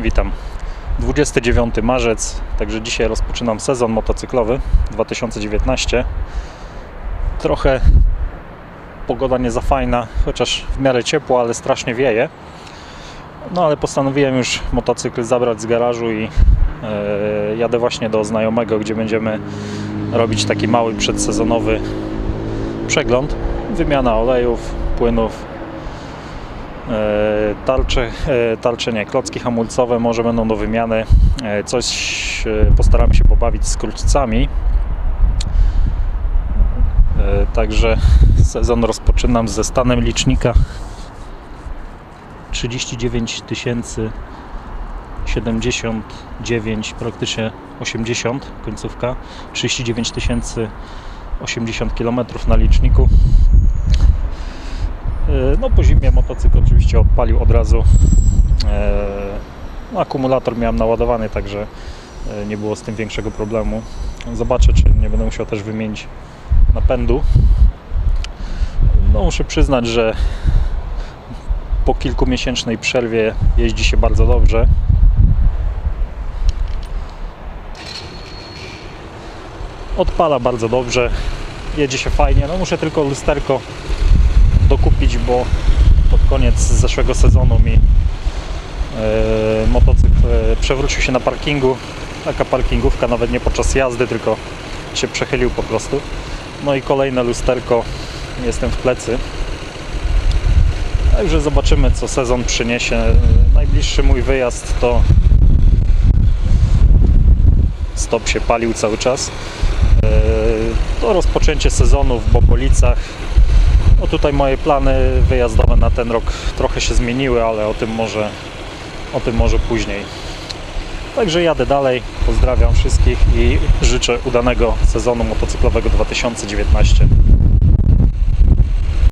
Witam. 29 marzec, także dzisiaj rozpoczynam sezon motocyklowy 2019. Trochę pogoda nie za fajna, chociaż w miarę ciepło, ale strasznie wieje. No ale postanowiłem już motocykl zabrać z garażu i e, jadę właśnie do znajomego, gdzie będziemy robić taki mały przedsezonowy przegląd. Wymiana olejów, płynów, Tarcze, e, tarcze nie, klocki hamulcowe może będą do wymiany. E, Coś e, postaramy się pobawić z krótcami. E, Także sezon rozpoczynam ze stanem licznika 39 tysięcy 79, praktycznie 80 końcówka, 39 tysięcy 80 km na liczniku. E, No po zimie motocykl oczywiście odpalił od razu. E, No, akumulator miałem naładowany, także e, nie było z tym większego problemu. Zobaczę, czy nie będę musiał też wymienić napędu. No muszę przyznać, że po kilkumiesięcznej przerwie jeździ się bardzo dobrze. Odpala bardzo dobrze, jedzie się fajnie. No muszę tylko lusterko dokupić, bo pod koniec zeszłego sezonu mi e, motocykl e, przewrócił się na parkingu. Taka parkingówka nawet nie podczas jazdy, tylko się przechylił po prostu. No i kolejne lusterko, jestem w plecy. Także zobaczymy co sezon przyniesie. Najbliższy mój wyjazd to stop się palił cały czas. E, To rozpoczęcie sezonu w Bopolicach. No tutaj moje plany wyjazdowe na ten rok trochę się zmieniły, ale o tym może, o tym może później. Także jadę dalej, pozdrawiam wszystkich i życzę udanego sezonu motocyklowego 2019.